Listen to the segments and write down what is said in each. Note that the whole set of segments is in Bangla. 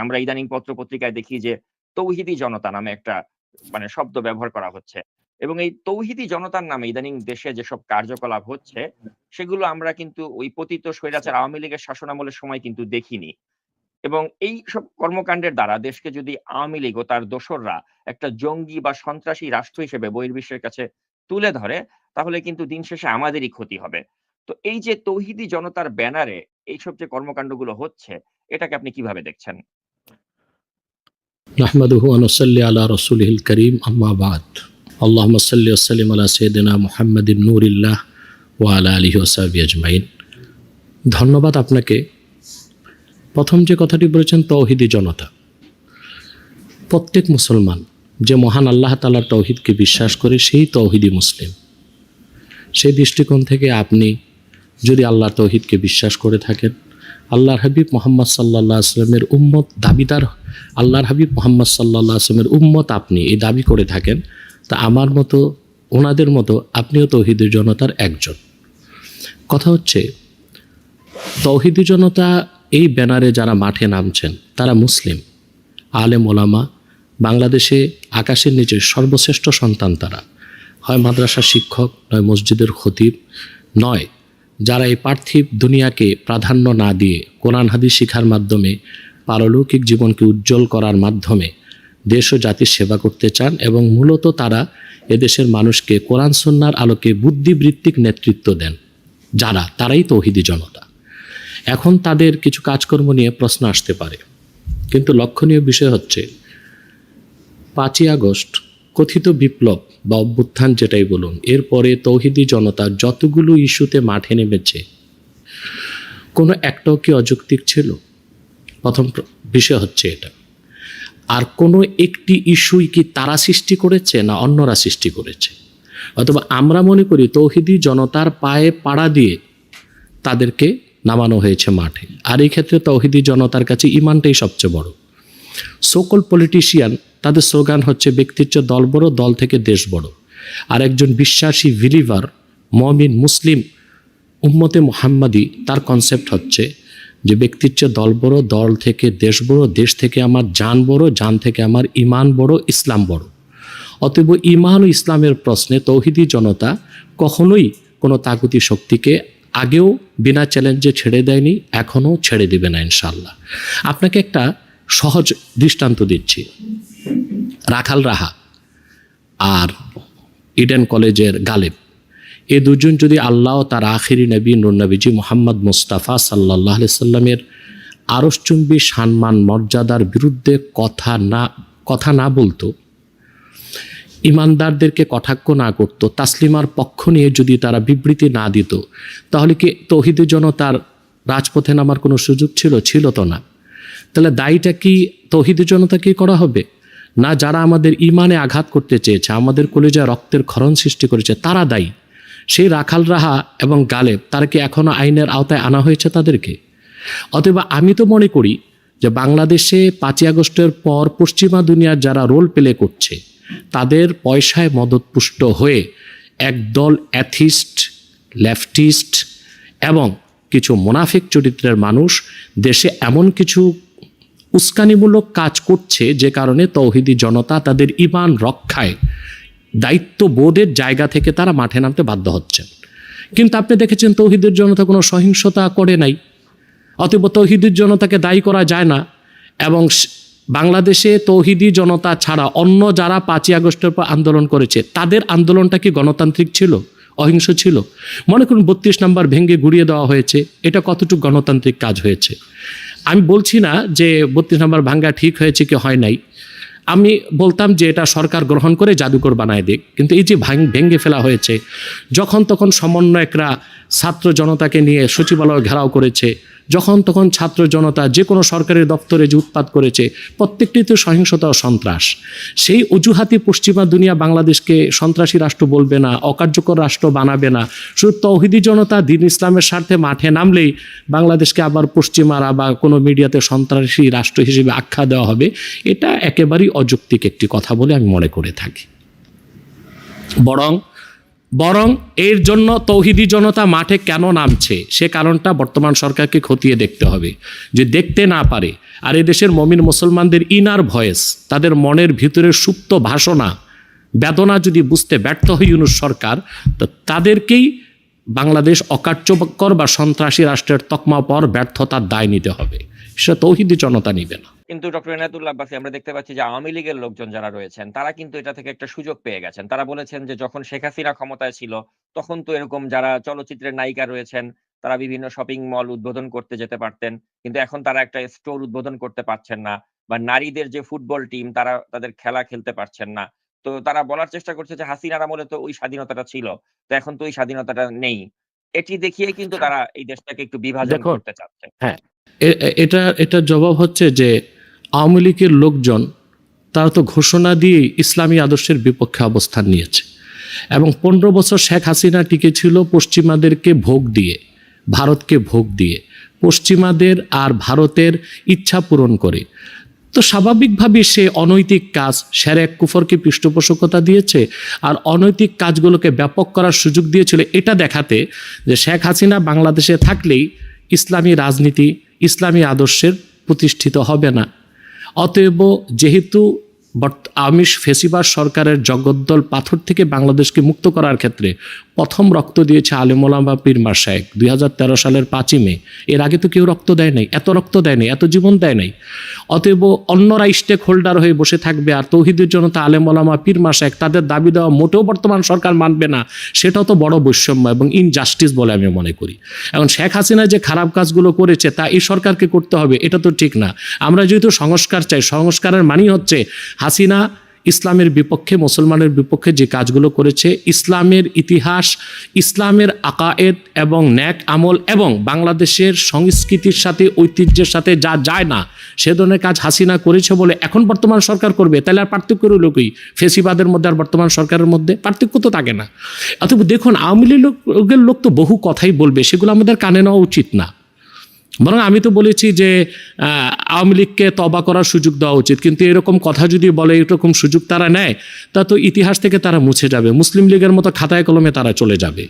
আমরা ইদানিং পত্র পত্রিকায় দেখি যে তৌহিদি জনতা নামে একটা মানে শব্দ ব্যবহার করা হচ্ছে। এবং এই তৌহিদি জনতার নামে ইদানিং দেশে যেসব কার্যকলাপ হচ্ছে, সেগুলো আমরা কিন্তু ওই পতিত স্বৈরাচার আওয়ামী লীগের শাসনামলের সময় কিন্তু দেখিনি। এবং এই সব কর্মকাণ্ডের দ্বারা দেশকে যদি আওয়ামী লীগ ও তার দোসররা একটা জঙ্গি বা সন্ত্রাসী রাষ্ট্র হিসেবে বহির্বিশ্বের কাছে তুলে ধরে, তাহলে কিন্তু দিন শেষে আমাদেরই ক্ষতি হবে। তো এই যে তৌহিদি জনতার ব্যানারে এইসব যে কর্মকাণ্ডগুলো হচ্ছে, এটাকে আপনি কীভাবে দেখছেন? নাহমাদুহু আনসল্লি আল্লাহ রসুলহিল করিম আম্মাবাদ আল্লাহ মসল্লি ওসালিম আল্লাহ সৈদিনা মোহাম্মদিন নুরিল্লাহ ওয়ালা আলী ওসাবি আজমাইন ধন্যবাদ আপনাকে। প্রথম যে কথাটি বলেছেন, তৌহিদি জনতা। প্রত্যেক মুসলমান যে মহান আল্লাহ তালার তৌহিদকে বিশ্বাস করে, সেই তৌহিদি মুসলিম। সেই দৃষ্টিকোণ থেকে আপনি যদি আল্লাহ তৌহিদকে বিশ্বাস করে থাকেন আল্লাহর হাবিব মোহাম্মদ সাল্লাহ আসলামের উম্মত দাবিদার, আল্লাহর হাবিব মোহাম্মদ সাল্লাহ আসলামের উম্মত আপনি এই দাবি করে থাকেন। তা আমার মতো, ওনাদের মতো, আপনিও তৌহিদের জনতার একজন। কথা হচ্ছে, তৌহিদি জনতা এই ব্যানারে যারা মাঠে নামছেন, তারা মুসলিম। আলেম ওলামা, বাংলাদেশে আকাশের নিচে সর্বশ্রেষ্ঠ সন্তান তারা। হয় মাদ্রাসা শিক্ষক, নয় মসজিদের খতিব, নয় যারা এই পার্থিব দুনিয়াকে প্রাধান্য না দিয়ে কোরআন হাদিস শিখার মাধ্যমে পারলৌকিক জীবনকে উজ্জ্বল করার মাধ্যমে দেশ ও জাতির সেবা করতে চান এবং মূলত তারা এদেশের মানুষকে কোরআন সন্ন্যার আলোকে বুদ্ধিবৃত্তিক নেতৃত্ব দেন, যারা তারাই তৌহিদি জনতা। এখন তাদের কিছু কাজকর্ম নিয়ে প্রশ্ন আসতে পারে। কিন্তু লক্ষণীয় বিষয় হচ্ছে, পাঁচই আগস্ট কথিত বিপ্লব বা অভ্যুত্থান যেটাই বলুন এরপরে তৌহিদি জনতা যতগুলো ইস্যুতে মাঠে নেমেছে, কোনো একটাও কি অযৌক্তিক ছিল? প্রথম বিষয় হচ্ছে এটা। আর কোনো একটি ইস্যুই কি তারা সৃষ্টি করেছে না অন্যরা সৃষ্টি করেছে? অথবা আমরা মনে করি তৌহিদি জনতার পায়ে পাড়া দিয়ে তাদেরকে নামানো হয়েছে মাঠে। আর এই ক্ষেত্রে তৌহিদি জনতার কাছে ইমানটাই সবচেয়ে বড়। সকল পলিটিশিয়ান তাদের স্লোগান হচ্ছে ব্যক্তির চেয়ে দল বড়, দল থেকে দেশ বড়। আর একজন বিশ্বাসী বিলিভার মমিন, মুসলিম উম্মতে মোহাম্মদি, তার কনসেপ্ট হচ্ছে যে ব্যক্তির চেয়ে দল বড়, দল থেকে দেশ বড়, দেশ থেকে আমার জান বড়, জান থেকে আমার ইমান বড়, ইসলাম বড়। অতএব ইমান ও ইসলামের প্রশ্নে তৌহিদি জনতা কখনোই কোনো তাগুতি শক্তিকে আগেও বিনা চ্যালেঞ্জে ছেড়ে দেয়নি, এখনও ছেড়ে দেবে না ইনশাল্লাহ আপনাকে একটা সহজ দৃষ্টান্ত দিচ্ছি। রাখাল রাহা আর ইডেন কলেজের গালেব। এ দুজন যদি আল্লাহ তার আখিরি নবী নুরনবীজি মোহাম্মদ মুস্তাফা সাল্লাহ সাল্লামের আরসচুম্বী সম্মান, মর্যাদার বিরুদ্ধে কথা না কথা না বলতো, ইমানদারদেরকে কটাক্ষ না করত, তাসলিমার পক্ষ নিয়ে যদি তারা বিবৃতি না দিত, তাহলে কি তহিদের জনতার রাজপথে নামার কোনো সুযোগ ছিল? ছিল তো না। তাহলে দায়ীটা কি তহিদের জনতাকে করা হবে? না যারা আমাদের ইমানে আঘাত করতে চেয়েছে, আমাদের কলেজে রক্তের ক্ষরণ সৃষ্টি করেছে, তারা দায়ী। সেই রাখাল রাহা এবং গালেব, তারা কি এখনও আইনের আওতায় আনা হয়েছে তাদেরকে? অথবা আমি তো মনে করি যে বাংলাদেশে পাঁচই আগস্টের পর পশ্চিমা দুনিয়ার যারা রোল প্লে করছে, তাদের পয়সায় মদতপুষ্ট হয়ে একদল অ্যাথিস্ট, লেফটিস্ট এবং কিছু মোনাফিক চরিত্রের মানুষ দেশে এমন কিছু উস্কানিমূলক কাজ করছে যে কারণে তৌহিদি জনতা তাদের ইমান রক্ষায় দায়িত্ব দায়িত্ববোধের জায়গা থেকে তারা মাঠে নামতে বাধ্য হচ্ছেন। কিন্তু আপনি দেখেছেন তৌহিদের জনতা কোনো সহিংসতা করে নাই? অতএব তৌহিদের জনতাকে দায়ী করা যায় না এবং বাংলাদেশে তৌহিদি জনতা ছাড়া অন্য যারা পাঁচই আগস্টের পর আন্দোলন করেছে, তাদের আন্দোলনটা কি গণতান্ত্রিক ছিল? অহিংস ছিল? মনে করুন বত্রিশ নাম্বার ভেঙে গুড়িয়ে দেওয়া হয়েছে, এটা কতটুকু গণতান্ত্রিক কাজ হয়েছে? আমি বলছি না যে বত্রিশ নম্বর ভাঙ্গা ঠিক হয়েছে কি হয় নাই। আমি বলতাম যে এটা সরকার গ্রহণ করে জাদুকর বানায় দিক, কিন্তু এই যে ভাঙ ভেঙে ফেলা হয়েছে, যখন তখন সমন্বয়করা ছাত্র জনতাকে নিয়ে সচিবালয় ঘেরাও করেছে যখন তখন ছাত্র জনতা যে কোনো সরকারের দপ্তরে যে উৎপাত করেছে প্রত্যেকটিতে সহিংসতা ও সন্ত্রাস। সেই অজুহাতি পশ্চিমা দুনিয়া বাংলাদেশকে সন্ত্রাসী রাষ্ট্র বলবে না, অকার্যকর রাষ্ট্র বানাবে না। শুধু তৌহিদি জনতা দিন ইসলামের স্বার্থে মাঠে নামলেই বাংলাদেশকে আবার পশ্চিমারা বা কোনো মিডিয়াতে সন্ত্রাসী রাষ্ট্র হিসেবে আখ্যা দেওয়া হবে। এটা একেবারেই অযৌক্তিক একটি কথা বলে আমি মনে করে থাকি। বরং বরং এর জন্য তৌহিদি জনতা মাঠে কেন নামছে? সে কারণটা বর্তমান সরকারকে খতিয়ে দেখতে হবে। যে দেখতে না পারে, আর এদেশের মমিন মুসলমানদের ইনার ভয়েস, তাদের মনের ভিতরের সুপ্ত ভাষণা, বেদনা যদি বুঝতে ব্যর্থ হয় ইউনুস সরকার, তো তাদেরকেই বাংলাদেশ অকার্যকর বা সন্ত্রাসী রাষ্ট্রের তকমা পর ব্যর্থতার দায় নিতে হবে। সেটা তৌহিদি জনতা নিবে না। কিন্তু ডক্টর এনায়তুল্লাহ আব্বাসী আমরা দেখতে পাচ্ছি যে আওয়ামী লীগের লোকজন যারা রয়েছেন তারা কিন্তু এটা থেকে একটা সুযোগ পেয়ে গেছেন। তারা বলেছেন যে যখন শেখ হাসিনা ক্ষমতায় ছিল তখন তো এরকম যারা চলচ্চিত্রের নায়িকা রয়েছেন তারা বিভিন্ন শপিং মল উদ্বোধন করতে যেতে পারতেন কিন্তু এখন তারা একটা স্টোর উদ্বোধন করতে পারছেন না বা নারীদের যে ফুটবল টিম তারা তাদের খেলা খেলতে পারছেন না। তো তারা বলার চেষ্টা করছে যে হাসিনার আমলে তো ওই স্বাধীনতাটা ছিল তো এখন তো ওই স্বাধীনতাটা নেই। এটি দেখিয়ে কিন্তু তারা এই দেশটাকে একটু বিভাজন করতে চাচ্ছে। এ- এটা এটা জবাব হচ্ছে যে আওয়ামী লীগের লোকজন, তারা তো ঘোষণা দিয়ে ইসলামী আদর্শের বিপক্ষে অবস্থান নিয়েছে। এবং পনেরো বছর শেখ হাসিনা টিকেছিল পশ্চিমাদেরকে ভোগ দিয়ে, ভারতকে ভোগ দিয়ে, পশ্চিমাদের আর ভারতের ইচ্ছা পূরণ করে। তো স্বাভাবিকভাবে সে অনৈতিক কাজ এক কুফরকে পৃষ্ঠপোষকতা দিয়েছে, আর অনৈতিক কাজগুলোকে ব্যাপক করার সুযোগ দিয়েছিল। এটা দেখাতে যে শেখ হাসিনা বাংলাদেশে থাকলেই ইসলামী রাজনীতি ইসলামী আদর্শের প্রতিষ্ঠিত হবে না। অতএব যেহেতু আমিষ ফেসিবাস সরকারের জগদ্দল পাথর থেকে বাংলাদেশকে মুক্ত করার ক্ষেত্রে প্রথম রক্ত দিয়েছে আলিমোলামা পীর মাসায়েক দুই সালের পাঁচই মে। এর আগে তো কেউ রক্ত দেয় নাই। এত রক্ত দেয় নাই, এত জীবন দেয় নাই। অতএব অন্যরা স্টেক হোল্ডার হয়ে বসে থাকবে আর তৌহিদের জন্য জনতা আলেমোলামা পীর মাসায়েক তাদের দাবি দেওয়া মোটেও বর্তমান সরকার মানবে না। সেটাও তো বড় বৈষম্য এবং ইনজাস্টিস বলে আমি মনে করি। এখন শেখ হাসিনা যে খারাপ কাজগুলো করেছে, তা এই সরকারকে করতে হবে, এটা তো ঠিক না। আমরা যেহেতু সংস্কার চাই, সংস্কারের মানেই হচ্ছে হাসিনা ইসলামের বিপক্ষে, মুসলমানের বিপক্ষে যে কাজগুলো করেছে, ইসলামের ইতিহাস, ইসলামের আকায়েদ এবং ন্যাক আমল এবং বাংলাদেশের সংস্কৃতির সাথে, ঐতিহ্যের সাথে যা যায় না, সে ধরনের কাজ হাসিনা করেছে বলে এখন বর্তমান সরকার করবে। তাহলে আর পার্থক্য রইল কি ফেসিবাদের মধ্যে আর বর্তমান সরকারের মধ্যে পার্থক্য তো থাকে না। অথবা দেখুন, আওয়ামী লীগের লোক তো বহু কথাই বলবে, সেগুলো আমাদের কানে নেওয়া উচিত না। বরং আমি তো বলেছি যে আওয়ামী লীগকে তবা করার সুযোগ দেওয়া উচিত। কিন্তু এরকম কথা যদি বলে, এরকম সুযোগ তারা নেয়, তা তো ইতিহাস থেকে তারা মুছে যাবে। মুসলিম লীগের মতো খাতায় কলমে তারা চলে যাবে।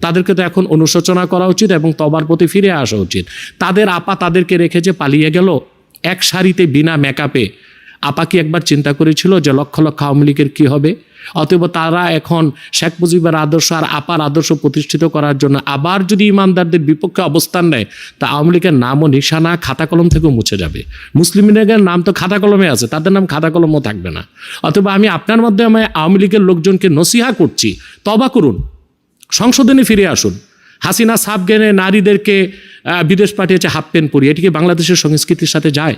তাদেরকে তো এখন অনুশোচনা করা উচিত এবং তবার প্রতি ফিরে আসা উচিত। তাদের আপা তাদেরকে রেখে যে পালিয়ে গেল, এক সারিতে বিনা মেকআপে আপা কি একবার চিন্তা করেছিল যে লক্ষ লক্ষ আওয়ামী লীগের কী হবে? অতএব তারা এখন শেখ মুজিবের আদর্শ আর আপার আদর্শ প্রতিষ্ঠিত করার জন্য আবার যদি ইমানদারদের বিপক্ষে অবস্থান নেয়, তা আওয়ামী লীগের নাম ও নিশানা খাতা কলম থেকেও মুছে যাবে। মুসলিম লীগের নাম তো খাতা কলমে আছে, তাদের নাম খাতা কলমও থাকবে না। অথবা আমি আপনার মাধ্যমে আওয়ামী লীগের লোকজনকে নসিহা করছি, তবা করুন, সংশোধনে ফিরে আসুন। হাসিনা সাপ গেনে নারীদেরকে বিদেশ পাঠিয়েছে হাফ প্যান্ট পরিয়ে, এটি কি বাংলাদেশের সংস্কৃতির সাথে যায়?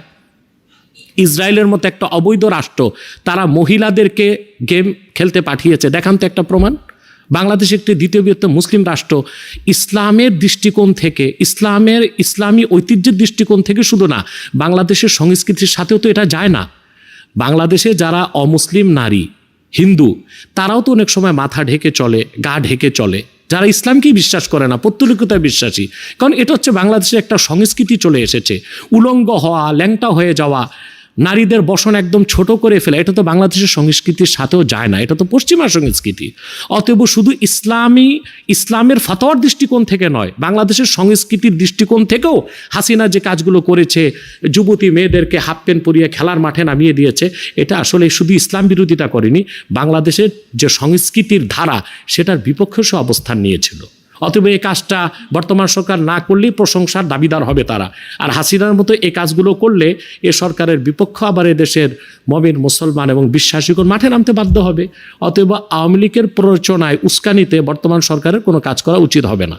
ইসরায়েলের মতো একটা অবৈধ রাষ্ট্র, তারা মহিলাদেরকে গেম খেলতে পাঠিয়েছে। দেখান তো একটা প্রমাণ। বাংলাদেশ একটি দ্বিতীয় বৃহত্তম মুসলিম রাষ্ট্র। ইসলামের দৃষ্টিকোণ থেকে, ইসলামের ইসলামী ঐতিহ্যের দৃষ্টিকোণ থেকে শুধু না, বাংলাদেশের সংস্কৃতির সাথেও তো এটা যায় না। বাংলাদেশে যারা অমুসলিম নারী, হিন্দু, তারাও তো অনেক সময় মাথা ঢেকে চলে, গা ঢেকে চলে। যারা ইসলামকেই বিশ্বাস করে না, পত্তলিকতায় বিশ্বাসী। কারণ এটা হচ্ছে বাংলাদেশে একটা সংস্কৃতি চলে এসেছে। উলঙ্গ হওয়া, ল্যাংটা হয়ে যাওয়া নারীদের বসন একদম ছোট করে ফেলা, এটা তো বাংলাদেশের সংস্কৃতির সাথেও যায় না, এটা তো পশ্চিমা সংস্কৃতি। অতএব শুধু ইসলামী, ইসলামের ফতোয়ার দৃষ্টিকোণ থেকে নয়, বাংলাদেশের সংস্কৃতির দৃষ্টিকোণ থেকেও হাসিনা যে কাজগুলো করেছে, যুবতী মেয়েদেরকে হাফ প্যান্ট পরিয়ে খেলার মাঠে নামিয়ে দিয়েছে, এটা আসলে শুধু ইসলাম বিরোধিতা করেনি, বাংলাদেশের যে সংস্কৃতির ধারা, সেটার বিপক্ষে সে অবস্থান নিয়েছিল। অতএব এই কাজটা বর্তমান সরকার না করলেই প্রশংসার দাবিদার হবে তারা। আর হাসিনার মতো এই কাজগুলো করলে এ সরকারের বিপক্ষ আবার এ দেশের মমিন মুসলমান এবং বিশ্বাসীগণ মাঠে নামতে বাধ্য হবে। অতএব আওয়ামী লীগের প্ররোচনায় উস্কানিতে বর্তমান সরকারের কোনো কাজ করা উচিত হবে না।